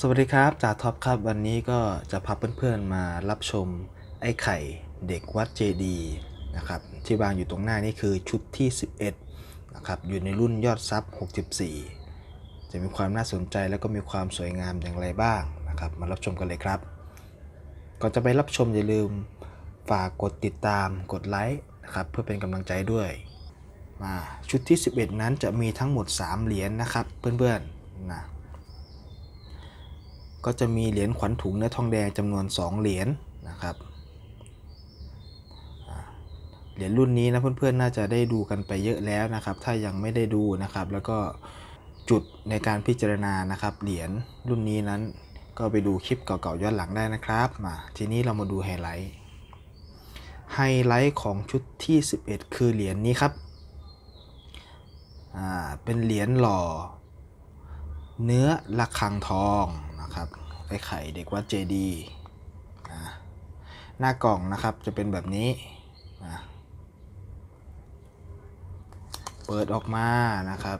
สวัสดีครับจ่าท็อปครับ วันนี้ก็จะพาเพื่อนๆมารับชมไอ้ไข่เด็กวัดเจดีย์นะครับที่วางอยู่ตรงหน้านี่คือชุดที่ 11นะครับอยู่ในรุ่นยอดซับ64 จะมีความน่าสนใจแล้วก็มีความสวยงามอย่างไรบ้างนะครับมารับชมกันเลยครับ ก่อนจะไปรับชมอย่าลืมฝากกดติดตามกดไลค์นะครับเพื่อเป็นกำลังใจด้วยมาชุดที่ 11 นั้นจะมีทั้งหมด 3 เหรียญนะครับเพื่อนๆนะ ก็จะมีเหรียญขวัญถุงเนื้อทองแดงจำนวน 2 เหรียญนะครับเหรียญรุ่นนี้นะเพื่อนๆน่าจะได้ดูกันไปเยอะแล้วนะครับ ถ้ายังไม่ได้ดูนะครับ แล้วก็จุดในการพิจารณานะครับ เหรียญรุ่นนี้นั้น ก็ไปดูคลิปเก่าๆย้อนหลังได้นะครับมาทีนี้เรามาดูไฮไลท์ไฮไลท์ของชุดที่ 11 คือเหรียญนี้ครับอ่าเป็นเหรียญหล่อ เนื้อระฆังทองนะครับไอ้ไข่เด็กวัดเจดีนะหน้ากล่องนะครับจะเป็นแบบนี้นะเปิดออกมานะครับ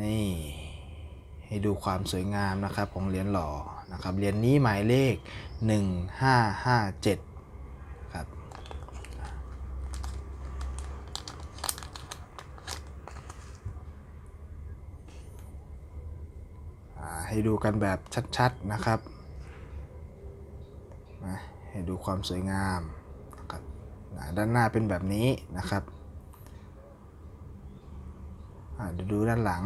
นี่ให้ดูความสวยงามนะครับของเหรียญหล่อนะครับเหรียญนี้หมายเลข 1557ครับ อ่า ให้ดูกันแบบชัดๆนะครับนะให้ดูความสวยงามนะครับนะด้านหน้าเป็นแบบนี้นะครับเดี๋ยวดูด้านหลัง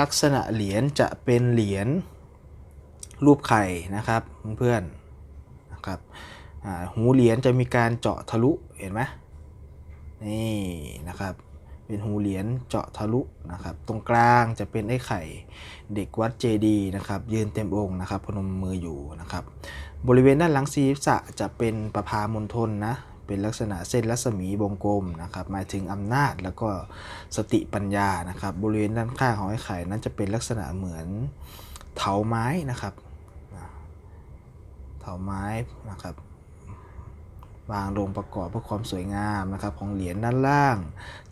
ลักษณะเหรียญจะเป็นเหรียญรูปไข่นะครับเพื่อนๆนะครับ หูเหรียญจะมีการเจาะทะลุเห็นไหมนี่นะครับ เป็นหูเหรียญเจาะทะลุนะครับ ตรงกลางจะเป็นไอ้ไข่เด็กวัดเจดีย์นะครับ ยืนเต็มองค์นะครับ พนมมืออยู่นะครับ บริเวณด้านหลังศีรษะจะเป็นประพามณฑลนะเป็นลักษณะเส้นรัศมีวงกลมนะครับ หมายถึงอำนาจแล้วก็สติปัญญานะครับ บริเวณด้านข้างของไอ้ไข่นั้นจะเป็นลักษณะเหมือนเถาไม้นะครับ เถาไม้นะครับ วางลงประกอบเพื่อความสวยงามนะครับของเหรียญด้านล่าง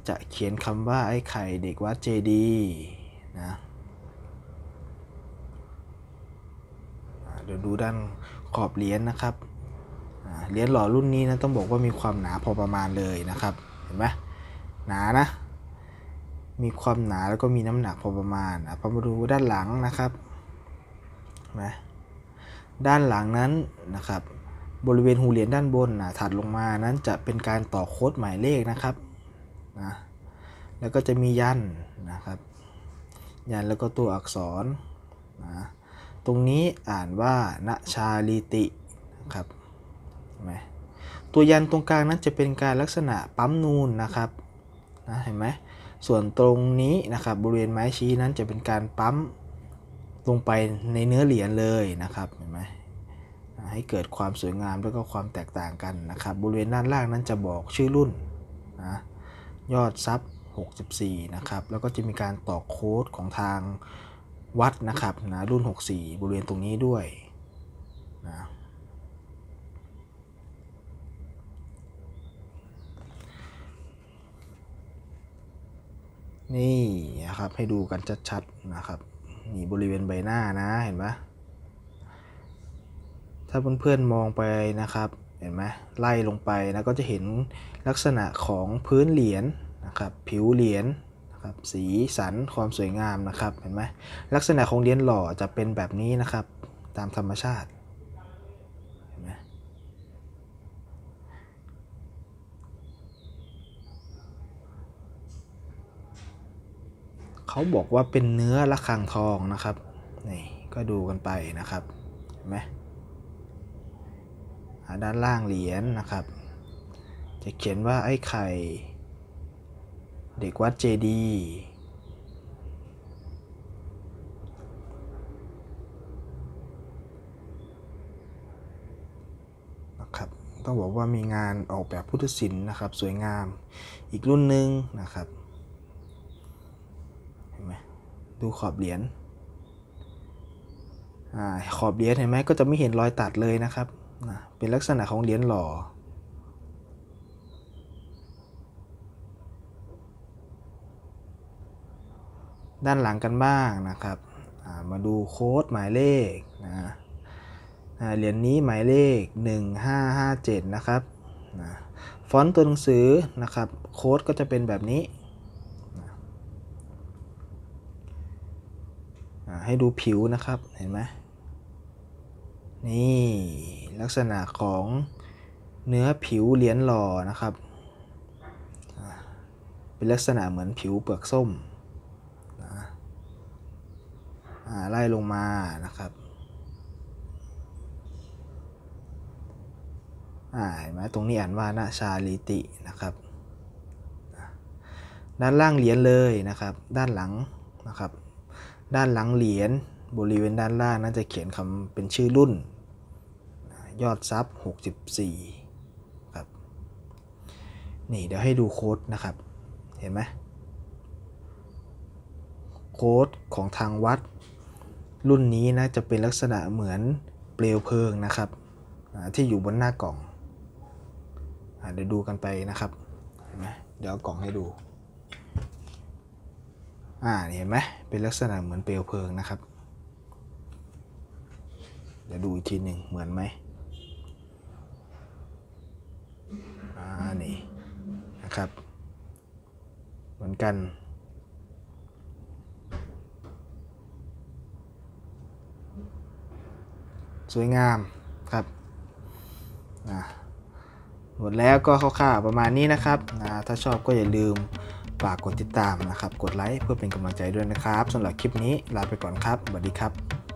จะเขียนคำว่าไอ้ไข่เด็กวัดเจดีย์นะเดี๋ยวดูด้านขอบเหรียญนะครับเหรียญหล่อรุ่นนี้นะต้องบอกว่ามีความหนาพอประมาณเลยนะครับเห็นไหมหนานะ มีความหนาแล้วก็มีน้ำหนักพอประมาณอะพอมาดูด้านหลังนะครับเห็นไหมด้านหลังนั้นนะครับ บริเวณหูเหรียญด้านบนนะถัดลงมานั้นจะเป็นการต่อโค้ดหมายเลขนะครับนะแล้วก็จะมียันนะครับ ยันแล้วก็ตัวอักษรนะตรงนี้อ่านว่าณชาลิตินะครับเห็นไหมตัวยันตรงกลางนั้นจะเป็นการลักษณะปั๊มนูนนะครับนะเห็นไหมส่วนตรงนี้นะครับบริเวณไม้ชี้นั้นจะเป็นการปั๊มลงไปในเนื้อเหรียญเลยนะครับเห็นไหม ให้เกิดความสวยงามแล้วก็ความแตกต่างกันนะครับ บริเวณด้านล่างนั้นจะบอกชื่อรุ่นนะยอดซับ64 นะครับ แล้วก็จะมีการต่อโค้ดของทางวัดนะครับนะรุ่น 64 บริเวณตรงนี้ด้วยนะนี่นะครับให้ดูกันชัดๆนะครับนี่บริเวณใบหน้านะเห็นไหม ถ้าเพื่อนๆมองไปนะครับ เห็นไหมไล่ลงไปนะก็จะเห็นลักษณะของพื้นเหรียญนะครับ ผิวเหรียญนะครับ สีสันความสวยงามนะครับ เห็นไหมลักษณะของเหรียญหล่อจะเป็นแบบนี้นะครับ ตามธรรมชาติเห็นไหมเขาบอกว่าเป็นเนื้อระฆังทองนะครับ นี่ก็ดูกันไปนะครับ เห็นไหม ด้านล่างเหรียญนะครับ จะเขียนว่าไอ้ไข่ เด็กวัดเจดีนะครับต้องบอกว่ามีงานออกแบบพุทธศิลป์นะครับ สวยงามอีกรุ่นหนึ่งนะครับเห็นไหมดูขอบเหรียญอขอบเหรียญเห็นไหมก็จะไม่เห็นรอยตัดเลยนะครับ นะเป็นลักษณะของเหรียญหล่อ ด้านหลังกันบ้างนะครับ มาดูโค้ดหมายเลขนะเหรียญนี้หมายเลข 1557 นะครับนะฟอนต์ตัวหนังสือนะครับ โค้ดก็จะเป็นแบบนี้นะให้ดูผิวนะครับ เห็นไหมนี่ ลักษณะของเนื้อผิวเหรียญหล่อนะครับ เป็นลักษณะเหมือนผิวเปลือกส้มอ่าไล่ลงมานะครับเห็นไหมตรงนี้อ่านว่านาชาลิตินะครับ ด้านล่างเหรียญเลยนะครับ ด้านหลังนะครับ ด้านหลังเหรียญบริเวณด้านล่างน่าจะเขียนคำเป็นชื่อรุ่น ยอดซับ64 ครับ นี่เดี๋ยวให้ดูโค้ดนะครับ เห็นไหมโค้ดของทางวัด รุ่นนี้นะจะเป็นลักษณะเหมือนเปลวเพลิงนะครับ ที่อยู่บนหน้ากล่องอเดี๋ยวดูกันไปนะครับเห็นไหมเดี๋ยวกล่องให้ดูอ่านี่เห็นไหมเป็นลักษณะเหมือนเปลวเพลิงนะครับ เดี๋ยวดูอีกทีหนึ่งเหมือนไหมอ่านี่ นะครับ เหมือนกัน สวยงามครับอะหมดแล้วก็คร่าวๆประมาณนี้นะครับถ้าชอบก็อย่าลืมฝากกดติดตามนะครับ กดไลค์เพื่อเป็นกำลังใจด้วยนะครับสำหรับคลิปนี้ลาไปก่อนครับสวัสดีครับ